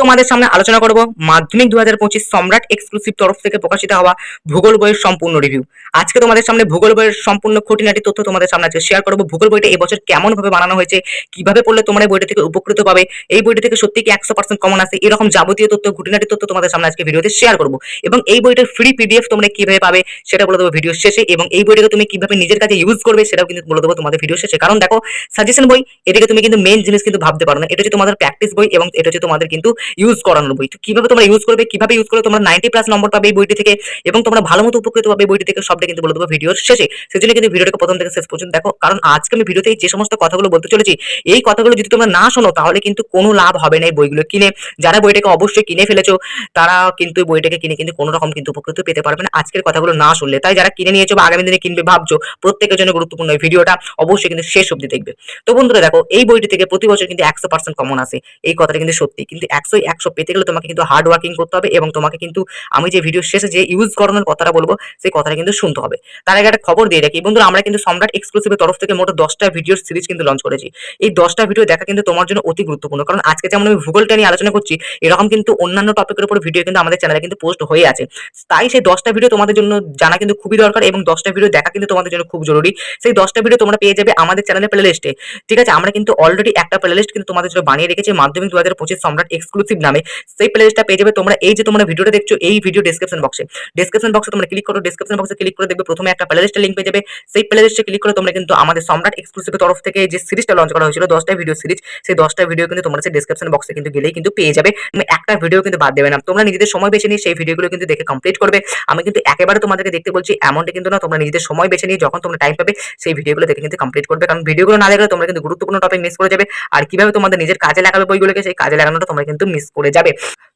তোমাদের সামনে আলোচনা করব মাধ্যমিক দু হাজার পঁচিশ সম্রাট এক্সক্লুসিভ তরফ থেকে প্রকাশিত হওয়া ভূগোল বইয়ের সম্পূর্ণ রিভিউ আজকে তোমাদের সামনে ভূগোল বইয়ের সম্পূর্ণ খুঁটিনাটি তথ্য তোমাদের সামনে আজকে শেয়ার করব। ভূগোল বইটা এবছর কেমন ভাবে বানানো হয়েছে, কীভাবে পড়লে তোমরা এই বইটা থেকে উপকৃত পাবে, এই বইটা থেকে সত্যি কি একশো পার্সেন্ট কমন আছে, এরকম যাবতীয় তথ্য, খুঁটিনাটি তথ্য তোমাদের সামনে আজকে ভিডিওতে শেয়ার করব। এবং এই বইটার ফ্রি পিডিএফ তোমরা কীভাবে পাবে সেটা বলে দেবো ভিডিও শেষে, এবং এই বইটাকে তুমি কীভাবে নিজের কাছে ইউজ করবে সেটাও কিন্তু বলে দেবো তোমাদের ভিডিও শেষে। কারণ দেখো সাজেশন বই, এটাকে তুমি কিন্তু মেন জিনিস কিন্তু ভাবতে পারো না, এটা হচ্ছে তোমাদের প্র্যাকটিস বই, এবং এটা হচ্ছে তোমাদের কিন্তু ইউজ করানোর বই। তো কীভাবে তোমরা ইউজ করবে, কীভাবে ইউজ করবে, তোমরা নাইনটি প্লাস নম্বর পাবে এই বইটি থেকে, এবং তোমরা ভালো মতো উপকৃত পাবে বইটি থেকে, সবটা কিন্তু বলে দেবো ভিডিওর শেষে। সেজন্য কিন্তু ভিডিওটাকে প্রথম থেকে শেষ পর্যন্ত দেখো। কারণ আজকে আমি ভিডিওতে যে সমস্ত কথাগুলো বলতে চলেছি, এই কথাগুলো যদি তোমরা না শোনো, তাহলে কিন্তু কোনো লাভ হবে না এই বইগুলো কিনে। যারা বইটাকে অবশ্যই কিনে ফেলেছো, তারা কিন্তু বইটাকে কিনে কিন্তু কোনো রকম কিন্তু উপকৃত পেতে পারবে না আজকের কথাগুলো না শুনলে। তাই যারা কিনে নিয়েছো বা আগামী দিনে কিনবে ভাবছ, প্রত্যেকের জন্য গুরুত্বপূর্ণ এই ভিডিওটা অবশ্যই কিন্তু শেষ অব্দি দেখবে। তো বন্ধুরা দেখো, এই বইটি থেকে প্রতি বছর কিন্তু একশো পার্সেন্ট কমন আসে। এই কথাটা কিন্তু সত্যি। কিন্তু একশো একশো পেতে গেলে তোমাকে কিন্তু হার্ড ওয়ার্কিং করতে হবে এবং তোমাকে কিন্তু আমি যে ভিডিও শেষে যে ইউজ করানোর কথাটা বলব, সেই কথাটা কিন্তু শুনতে হবে। তার আগে একটা খবর দিয়ে রাখি। বন্ধুরা, আমরা কিন্তু সম্রাট এক্সক্লুসিভের তরফ থেকে মোট দশটা ভিডিওর সিরিজ কিন্তু লঞ্চ করেছি। এই দশটা ভিডিও দেখা কিন্তু তোমার জন্য অতি গুরুত্বপূর্ণ। কারণ আজকে যেমন আমি ভূগোলটা নিয়ে আলোচনা করছি, এরকম কিন্তু অন্যান্য টপিকের উপর ভিডিও কিন্তু আমাদের চ্যানেলে কিন্তু পোস্ট হয়ে আছে। তাই সেই দশটা ভিডিও তোমাদের জন্য জানা কিন্তু খুবই দরকার এবং দশটা ভিডিও দেখা কিন্তু তোমাদের জন্য খুব জরুরি। সেই দশটা ভিডিও তোমরা পেয়ে যাবে আমাদের চ্যানেলের প্লে লিস্টে ঠিক আছে, আমরা কিন্তু অলরেডি একটা প্লে লিস্ট কিন্তু তোমাদের জন্য বানিয়ে রেখেছি। মাধ্যমিক দু হাজার পঁচিশ সম্রাট এক্সক্লুসিভ নামে। সেই প্লে লিস্টটা পেয়ে যাবে তোমরা। এই যে তোমরা ভিডিওটা দেখছ, এই ভিডিও ডেসক্রিপশন বক্সে ডেসক্রিপশন বক্সে তোমরা ক্লিক করো। ডেসক্রিপশন বক্সে ক্লিক করে দেখবে প্রথমে একটা প্লে লিস্টের লিঙ্ক পেয়ে যাবে। সেই প্লে লিস্টে ক্লিক করে তোমরা কিন্তু আমাদের সম্রাট এক্সক্লুসিভের তরফ থেকে যে সিরিজটা লঞ্চ করা হয়েছিল, দশটা ভিডিও সিরিজ সেই দশটা ভিডিও কিন্তু তোমরা সেই ডেসক্রিপশন বক্সে কিন্তু গেলেই কিন্তু পেয়ে যাবে। একটা ভিডিও কিন্তু বাদ দেবে না। তোমরা নিজেদের সময় বেছে নিয়ে সেই ভিডিওগুলো কিন্তু দেখে কমপ্লিট করবে। আমি কিন্তু একেবারে তোমাদেরকে দেখতে বলছি, এমনটা কিন্তু না, তোমরা নিজেদের সময় বেছে নিয়ে যখন তোমরা টাইম পাবে, সেই ভিডিওগুলো দেখে কিন্তু কমপ্লিট করবে। কারণ ভিডিওগুলো না দেখলে তোমরা কিন্তু গুরুত্বপূর্ণ টপিক মিস করে যাবে। আর কীভাবে তোমাদের নিজের কাজে লাগাবে বইগুলোকে, সেই কাজে লাগানোটা তোমরা কিন্তু মিস করে যাবে।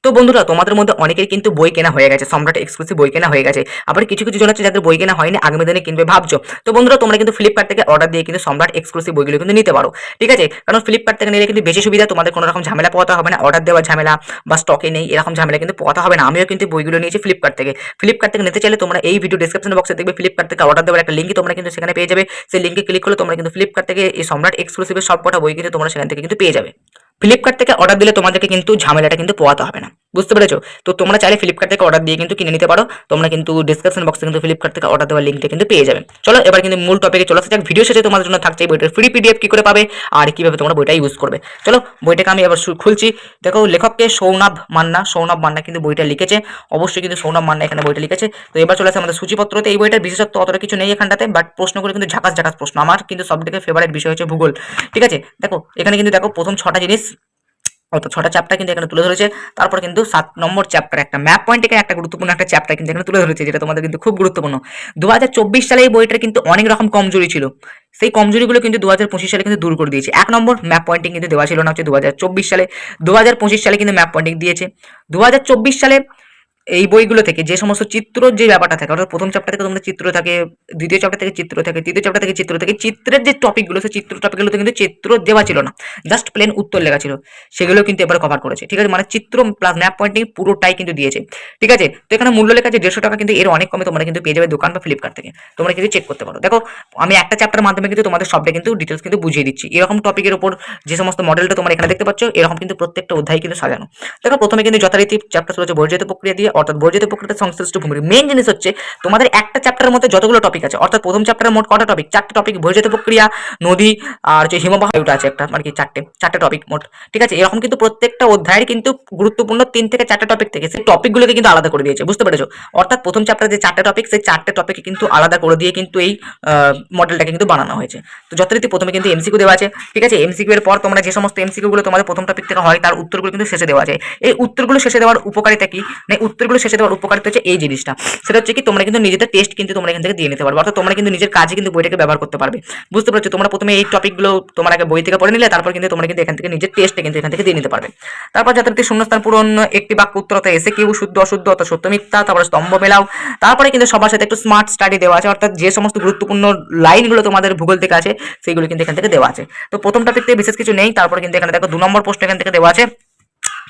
তো বন্ধুরা, তোমাদের মধ্যে অনেকের কিন্তু বই কেনা হয়ে গেছে, সম্রাট এক্সক্লুসিভ বই কেনা হয়ে গেছে। আবার কিছু কিছু জন আছে যাদের বই কেনা হয়নি, আগামী দিনে কিনবে ভাবছ। তো বন্ধুরা, তোমরা কিন্তু ফ্লিপকার্ট থেকে অর্ডার দিয়ে কিন্তু সম্রাট এক্সক্লুসিভ বইগুলো কিন্তু নিতে পারো। ঠিক আছে? কারণ ফ্লিপকার্ট থেকে নিলে কিন্তু বেশি সুবিধা, তোমাদের কোনো রকম ঝামেলা পোয়াতে হবে না অর্ডার দেওয়ার ঝামেলা বা স্টকে নেই, এরকম ঝামেলা কিন্তু পোয়াতে হবে না। আমিও কিন্তু বইগুলো নিয়েছি ফ্লিপকার্ট থেকে। ফ্লিপকার্ট থেকে নিতে চাইলে তোমরা এই ভিডিও ডিসক্রিপশন বক্সে দেখবে ফ্লিপকার্ট থেকে অর্ডার দেওয়ার একটা লিঙ্ক তোমরা কিন্তু সেখানে পেয়ে যাবে। সেই লিঙ্কে ক্লিক করলে তোমরা কিন্তু ফ্লিপকার্ট থেকে এই সম্রাট এক্সক্লুসিভের সব কটা বই কিন্তু তোমরা সেখান থেকে কিন্তু পেয়ে যাবে। ফ্লিপকার্ট থেকে অর্ডার দিলে তোমাদেরকে কিন্তু ঝামেলাটা কিন্তু পোয়াতে হবে না। বুঝতে পেরেছ? তো তোমরা চাইলে ফ্লিপকার্ট থেকে অর্ডার দিয়ে কিন্তু কিনে নিতে পারো। তোমরা কিন্তু ডিসক্রিপশন বক্সে কিন্তু ফ্লিপকার্ট থেকে অর্ডার দেওয়ার লিঙ্কটা কিন্তু পেয়ে যাবে। চলো, এবার কিন্তু মূল টপিকে চলে আসা। যাক ভিডিও শেষে তোমাদের জন্য থাকছে এই বইটার ফ্রি পিডিএফ কি করে পাবে আর কীভাবে তোমরা বইটা ইউজ করবে। চলো, বইটাকে আমি এবার খুলছি। দেখো, লেখককে সৌনভ মান্না সৌনভ মান্না কিন্তু বইটা লিখেছে। অবশ্যই কিন্তু সৌনভ মান্না এখানে বইটা লিখেছে। তো এবার চলে আসে আমাদের সূচিপত্রতে। এই বইটার বিশেষত্ব অতটা কিছু নেই এখানটাতে বাট প্রশ্নগুলো কিন্তু ঝাকাস ঝাকাস প্রশ্ন। আমার কিন্তু সব থেকে ফেভারিট বিষয় হচ্ছে ভূগোল। ঠিক আছে? দেখো, এখানে কিন্তু দেখো, প্রথম ছটা জিনিস অর্থাৎ ছটা চ্যাপ্টার কিন্তু এখানে তুলে ধরেছে। তারপর কিন্তু সাত নম্বর চ্যাপ্টার একটা ম্যাপ পয়েন্ট এখানে একটা গুরুত্বপূর্ণ একটা চ্যাপ্টার কিন্তু এখানে তুলে ধরেছে, যেটা তোমাদের কিন্তু খুব গুরুত্বপূর্ণ। দু হাজার চব্বিশ সালে এই বইটার কিন্তু অনেক রকম কমজোরি ছিল। সেই কমজোরিগুলো কিন্তু দু হাজার পঁচিশ সালে কিন্তু দূর করে দিয়েছে। এক নম্বর ম্যাপ পয়েন্টিং কিন্তু দেওয়া ছিল না, হচ্ছে দু হাজার চব্বিশ সালে। দু হাজার পঁচিশ সালে কিন্তু ম্যাপ পয়েন্টিং দিয়েছে। দু হাজার চব্বিশ সালে এই বইগুলো থেকে যে সমস্ত চিত্র যে ব্যাপারটা থাকে, অর্থাৎ প্রথম চ্যাপ্টার থেকে তোমাদের চিত্র থাকে, দ্বিতীয় চ্যাপ্টার থেকে চিত্র থাকে, তৃতীয় চ্যাপ্টার থেকে চিত্র থাকে, চিত্রের যে টপিকগুলো সেই চিত্র টপিকগুলোতে কিন্তু চিত্র দেওয়া ছিল না। জাস্ট প্লেন উত্তর লেখা ছিল। সেগুলো কিন্তু এবার কভার করেছে। ঠিক আছে? মানে চিত্র প্লাস ম্যাপ পয়েন্টিং পুরোটাই কিন্তু দিয়েছে। ঠিক আছে? তো এখানে মূল্য লেখা আছে দেড়শো টাকা, কিন্তু এর অনেক কমে তোমরা কিন্তু পেয়ে যাবে দোকান বা ফ্লিপকার্ট থেকে। তোমরা কিন্তু চেক করতে পারো। দেখো, আমি একটা চ্যাপ্টার মাধ্যমে কিন্তু তোমাদের সবটা কিন্তু ডিটেলস কিন্তু বুঝিয়ে দিচ্ছি। এরকম টপিকের উপর যে সমস্ত মডেলটা তোমরা এখানে দেখতে পাচ্ছ, এরকম কিন্তু প্রত্যেকটা অধ্যায় কিন্তু সাজানো। দেখো, প্রথমে কিন্তু যথারীতি চ্যাপ্টার হচ্ছে বর্জিত প্রক্রিয়া দিয়ে অর্থাৎ বর্জিত প্রক্রিয়াতে সংশ্লিষ্ট ভূমির মেন জিনিস হচ্ছে, তোমাদের একটা চ্যাপ্টারের মধ্যে যতগুলো টপিক আছে, অর্থাৎ প্রথম চ্যাপ্টারের মোট কটা টপিক চারটে টপিক বর্জিত প্রক্রিয়া, নদী আর যে হিমবাহ ওটা আছে একটা মানে কি চারটে চারটে টপিক মোট। ঠিক আছে? এরকম কিন্তু প্রত্যেকটা অধ্যায়ের কিন্তু গুরুত্বপূর্ণ তিন থেকে চারটে টপিক থেকে সেই টপিকগুলোকে কিন্তু আলাদা করে দিয়েছে, বুঝতে পেরেছ? অর্থাৎ প্রথম চ্যাপ্টারে যে চারটে টপিক সেই চারটে টপিকে কিন্তু আলাদা করে দিয়ে কিন্তু এই মডেলটাকে কিন্তু বানানো হয়েছে। তো যথারীতি প্রথমে কিন্তু এমসিকিউ দেওয়া আছে, ঠিক আছে? এমসিকিউ এর পর তোমরা যে সমস্ত এমসিকিউ গুলো তোমাদের প্রথম টপিক থেকে হয়, তার উত্তরগুলো কিন্তু শেষে দেওয়া আছে এই উত্তরগুলো শেষে দেওয়ার উপকারিতা কি? মানে উত্তরগুলো শেষে দেওয়ার উপকারিতা হচ্ছে এই জিনিসটা। সেটা হচ্ছে কি, তোমরা কিন্তু নিজেদের টেস্ট কিন্তু তোমরা এখান থেকে দিয়ে নিতে পারবে। অর্থাৎ তোমরা কিন্তু নিজের কাজে কিন্তু বইটাকে ব্যবহার করতে পারবে। বুঝতে পারছ? তোমরা প্রথমে এই টপিকগুলো তোমার আগে বই থেকে পড়ে নিলে, তারপর কিন্তু তোমরা কিন্তু এখান থেকে নিজের টেস্টে কিন্তু এখান থেকে দিয়ে নিতে পারবে। তারপর যথারীতি শূন্যস্থান পূরণ, একটি বাক্য উত্তর অর্থাৎ এসে কেউ শুদ্ধ, অশুদ্ধ অর্থাৎ সত্য মিথ্যা, তারপরে স্তম্ভ মেলাও। তারপরে কিন্তু সবার সাথে একটু স্মার্ট স্টাডি দেওয়া আছে, অর্থাৎ যে সমস্ত গুরুত্বপূর্ণ লাইনগুলো তোমাদের ভূগোল থেকে আছে সেগুলো কিন্তু এখান থেকে দেওয়া আছে। তো প্রথম টপিক থেকে বিশেষ কিছু নেই, তারপরে কিন্তু এখানে দেখো দু নম্বর প্রশ্ন এখান থেকে দেওয়া আছে।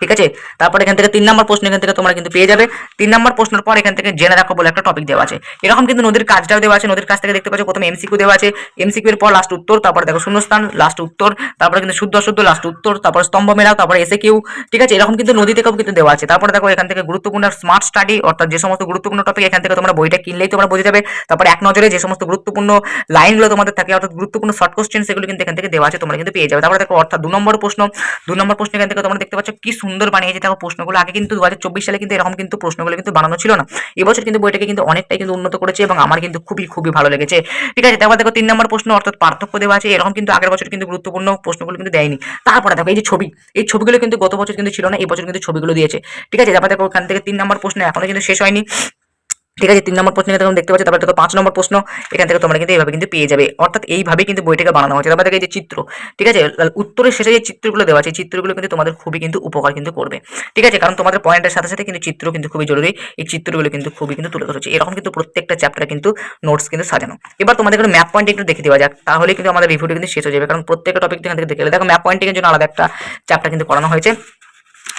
ঠিক আছে? তারপর এখান থেকে তিন নম্বর প্রশ্ন এখান থেকে তোমরা কিন্তু পেয়ে যাবে। তিন নম্বর প্রশ্নের পর এখান থেকে জেনে রাখো বলে একটা টপিক দেওয়া আছে। এরকম কিন্তু নদীর কাজটাও দেওয়া আছে। নদীর কাছ থেকে দেখতে পাচ্ছ প্রথমে এমসিকিউ দেওয়া আছে। এমসিকিউ এর পর লাস্ট উত্তর, তারপর দেখো শূন্যস্থান লাস্ট উত্তর, তারপরে কিন্তু শুদ্ধ শুদ্ধ লাস্ট উত্তর, তারপর স্তম্ভ মেলাও, তারপরে এসে কিউ ঠিক আছে? এরকম কিন্তু নদী থেকেও কিন্তু দেওয়া আছে। তারপরে দেখো এখান থেকে গুরুত্বপূর্ণ স্মার্ট স্টাডি অর্থাৎ যে সমস্ত গুরুত্বপূর্ণ টপিক এখান থেকে তোমরা বইটা কিনলেই তোমরা বুঝে যাবে। তারপরে এক নজরে যে সমস্ত গুরুত্বপূর্ণ লাইনগুলো তোমাদের থাকে, অর্থাৎ গুরুত্বপূর্ণ শর্ট কোশ্চেন সেগুলো কিন্তু এখান থেকে দেওয়া আছে, তোমরা কিন্তু পেয়ে যাবে। তারপরে দেখো, অর্থাৎ দু নম্বর প্রশ্ন। দু নম্বর প্রশ্ন এখান থেকে তোমরা দেখতে পাচ্ছ কি সুন্দর বানিয়েছে দেখো প্রশ্নগুলো। আগে কিন্তু দু হাজার চব্বিশ সালে কিন্তু এরকম কিন্তু প্রশ্নগুলো কিন্তু বানানো ছিল না। এবছর কিন্তু বইটাকে কিন্তু অনেকটাই কিন্তু উন্নত করেছে এবং আমার কিন্তু খুবই খুবই ভালো লেগেছে। ঠিক আছে তারপর দেখো, তিন নম্বর প্রশ্ন অর্থাৎ পার্থক্য দেওয়া আছে। এরকম কিন্তু আগের বছর কিন্তু গুরুত্বপূর্ণ প্রশ্নগুলো কিন্তু দেয়নি। তারপরে দেখো, এই যে ছবি, এই ছবিগুলো কিন্তু গত বছর কিন্তু ছিল না এই বছর কিন্তু ছবিগুলো দিয়েছে। ঠিক আছে, তারপর দেখো, ওখান থেকে তিন নম্বর প্রশ্ন এখনও কিন্তু শেষ হয়নি। ঠিক আছে, তিন নম্বর প্রশ্ন তোমরা দেখতে পাচ্ছ, তারপরে দেখো পাঁচ নম্বর প্রশ্ন, এখান থেকে তোমরা কিন্তু এইভাবে কিন্তু পেয়ে যাবে। অর্থাৎ এইভাবে কিন্তু বইটাকে বানানো হয়েছে। তারপরে দেখো যে চিত্র, ঠিক আছে? উত্তরের শেষে যে চিত্রগুলো দেওয়া আছে চিত্রগুলো কিন্তু তোমাদের খুবই কিন্তু উপকার কিন্তু করবে। ঠিক আছে? কারণ তোমাদের পয়েন্টের সাথে সাথে কিন্তু চিত্র কিন্তু খুবই জরুরি। এই চিত্রগুলো কিন্তু খুবই কিন্তু তুলে ধরেছে। এরকম কিন্তু প্রত্যেকটা চ্যাপ্টারে কিন্তু নোটস কিন্তু সাজানো। এবার তোমাদের কোনো ম্যাপ পয়েন্ট একটু দেখে দেওয়া যাক। তাহলে কিন্তু আমাদের রিভিউটা কিন্তু শেষ হয়ে যাবে। কারণ প্রত্যেকটা টপিক এখান থেকে দেখে দেখো ম্যাপ পয়েন্টিংয়ের জন্য আলাদা একটা চ্যাপ্টার কিন্তু করানো হয়েছে।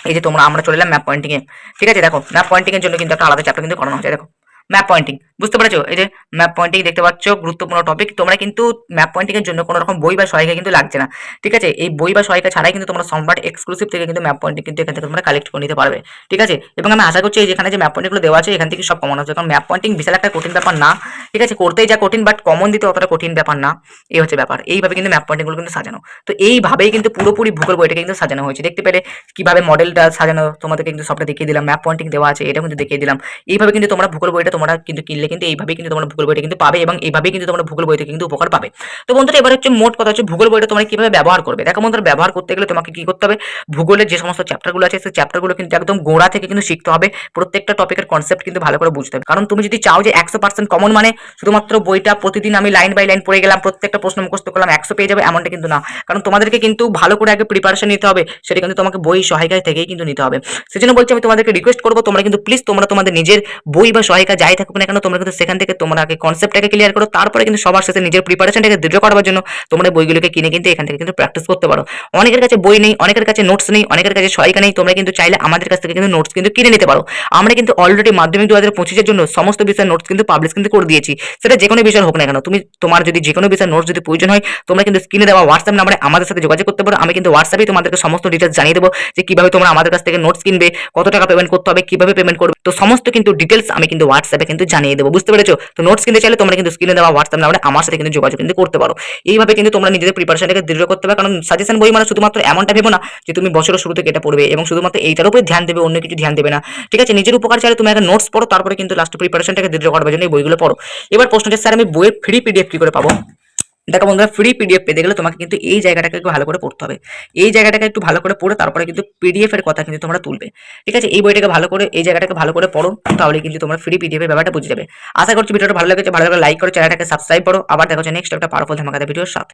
এই যে তোমরা, আমরা চলে এলাম ম্যাপ পয়েন্টিংয়ে ঠিক আছে? দেখো ম্যাপ পয়েন্টিংয়ের জন্য কিন্তু একটা আলাদা চ্যাপ্টার কিন্তু করানো হয়েছে। দেখো ম্যাপ পয়েন্টিং বুঝতে পেরেছ? এই যে ম্যাপ পয়েন্টিং দেখতে পাচ্ছ, গুরুত্বপূর্ণ টপিক তোমরা কিন্তু ম্যাপ পয়েন্টিং এর জন্য কোনো রকম বই বা সহায়িকা কিন্তু লাগছে না। ঠিক আছে? এই বই বা সহায়িকা ছাড়াই কিন্তু তোমরা সম্রাট এক্সক্লুসিভ থেকে কিন্তু ম্যাপ পয়েন্টিং কিন্তু এখান থেকে তোমরা কালেক্ট করে নিতে পারবে। ঠিক আছে? এবং আমি আশা করছি যেখানে যে ম্যাপ পয়েন্টগুলো দেওয়া আছে, এখান থেকে সব কমন আছে কারণ ম্যাপ পয়েন্টিং বিশাল একটা কঠিন ব্যাপার না। ঠিক আছে? করতেই যা কঠিন বাট কমন দিতে অতটা কঠিন ব্যাপার না। এই হচ্ছে ব্যাপার। এইভাবে কিন্তু ম্যাপ পয়েন্টিংগুলো কিন্তু সাজানো। তো এইভাবেই কিন্তু পুরোপুরি ভূগোল বইটাকে কিন্তু সাজানো হয়েছে। দেখতে পেলে কীভাবে মডেলটা সাজানো, তোমাদেরকে কিন্তু সবটা দেখিয়ে দিলাম। ম্যাপ পয়েন্টিং দেওয়া আছে এটা কিন্তু দেখিয়ে দিলাম। এইভাবে কিন্তু তোমরা ভূগোল বইটা তোমরা কিন্তু কিনলে কিন্তু এইভাবেই কিন্তু তোমরা ভূগোল বইটা কিন্তু পাবে এবং এইভাবেই কিন্তু তোমরা ভূগোল বই থেকে কিন্তু উপকার পাবে। তো বন্ধুরা, এবার হচ্ছে মোট কথা হচ্ছে ভূগোল বইটা তোমরা কীভাবে ব্যবহার করবে? দেখো বন্ধুরা, ব্যবহার করতে গেলে তোমাকে কি করতে হবে? ভূগোলের যে সমস্ত চ্যাপ্টারগুলো আছে, সেই চ্যাপ্টারগুলো কিন্তু একদম গোড়া থেকে কিন্তু শিখতে হবে। প্রত্যেকটা টপিকের কনসেপ্ট কিন্তু ভালো করে বুঝতে হবে। কারণ তুমি যদি চাও যে একশো পার্সেন্ট কমন মানে শুধুমাত্র বইটা প্রতিদিন আমি লাইন বাই লাইন পড়ে গেলাম, প্রত্যেকটা প্রশ্ন মুখস্থ করলাম, একশো পেয়ে যাবে, এমনটা কিন্তু না। কারণ তোমাদেরকে কিন্তু ভালো করে আগে প্রিপারেশন নিতে হবে, সেটা কিন্তু তোমাকে বই সহায়িকা থেকেই কিন্তু নিতে হবে। সেজন্য বলছি আমি তোমাদেরকে রিকোয়েস্ট করব, তোমরা কিন্তু প্লিজ তোমরা তোমাদের নিজের বই বা সহায়িকা থাকুক না কেন, তোমরা কিন্তু সেখান থেকে তোমরা আগে কনসেপ্টটাকে ক্লিয়ার করো, তারপরে কিন্তু সবার শেষে নিজের প্রিপারেশনটাকে দৃঢ় করার জন্য তোমরা বইগুলোকে কিনে কিন্তু এখান থেকে কিন্তু প্র্যাকটিস করতে পারো। অনেকের কাছে বই নেই, অনেকের কাছে নোটস নেই, অনেকের কাছে সহায়িকা নেই, তোমরা কিন্তু চাইলে আমাদের কাছ থেকে কিন্তু নোটস কিন্তু কিনে নিতে পারো। আমরা কিন্তু অলরেডি মাধ্যমিক দু হাজার পঁচিশের জন্য সমস্ত বিষয়ের নোটস কিন্তু পাবলিশ কিন্তু করে দিয়েছি। সেটা যে কোনো বিষয় হোক না কেন, তুমি, তোমার যদি যে কোনো বিষয়ের নোটস যদি প্রয়োজন হয়, তোমরা কিন্তু স্ক্রিনে দেওয়া হোয়াটসঅ্যাপ নাম্বারে আমাদের সাথে যোগাযোগ করতে পারো। আমি কিন্তু হোয়াটসঅ্যাপে তোমাদেরকে সমস্ত ডিটেলস জানিয়ে দেবো যে কীভাবে তোমরা আমাদের কাছ থেকে নোটস কিনবে, কত টাকা পেমেন্ট করতে হবে, কীভাবে পেমেন্ট করবে। তো সমস্ত কিন্তু ডিটেলস আমি কিন্তু হোয়াটসঅ্যাপে কিন্তু জানিয়ে দেবো। বুঝতে পেরেছ? তো নোটস কিনতে চাইলে তোমরা কিন্তু স্ক্রিনে দেওয়া হোয়াটসঅ্যাপ নাম্বারে আমার সাথে কিন্তু যোগাযোগ কিন্তু করতে পারো। এইভাবে কিন্তু তোমরা নিজেদের প্রিপারেশনটাকে দৃঢ় করতে পারো। কারণ সাজেশন বই মানে শুধুমাত্র এমনটা ভেবো না যে তুমি বছরের শুরু থেকে এটা পড়বে এবং শুধুমাত্র এইটার উপরে ধ্যান দেবে, অন্য কিছু ধ্যান দেবে না। ঠিক আছে? নিজের উপকার চাইলে তুমি একটা নোটস পড়ো, তারপরে কিন্তু লাস্ট প্রিপারেশনটাকে দৃঢ় করার জন্য এই বইগুলো পড়ো। এবার প্রশ্ন হচ্ছে, স্যার, আমি বইয়ের ফ্রি পিডিএফ কি করে পাবো? দেখো বন্ধুরা ফ্রি পিডিএফ পেতে গেলে তোমাকে কিন্তু এই জায়গাটাকে একটু ভালো করে পড়তে হবে। এই জায়গাটাকে একটু ভালো করে পড়ে তারপরে কিন্তু পিডিএফ এর কথা কিন্তু তোমরা তুলবে। ঠিক আছে? এই বইটাকে ভালো করে, এই জায়গাটাকে ভালো করে পড়ো, তাহলে কিন্তু তোমরা ফ্রি পিডিএফ এর ব্যাপারটা বুঝে যাবে। আশা করছি ভিডিওটা ভালো লেগেছে, ভালো লাগলে লাইক করো, চ্যানেলটাকে সাবস্ক্রাইব করো। আবার দেখো নেক্সট একটা পাওয়ারফুল ধামাকাতে ভিডিওর সাথে।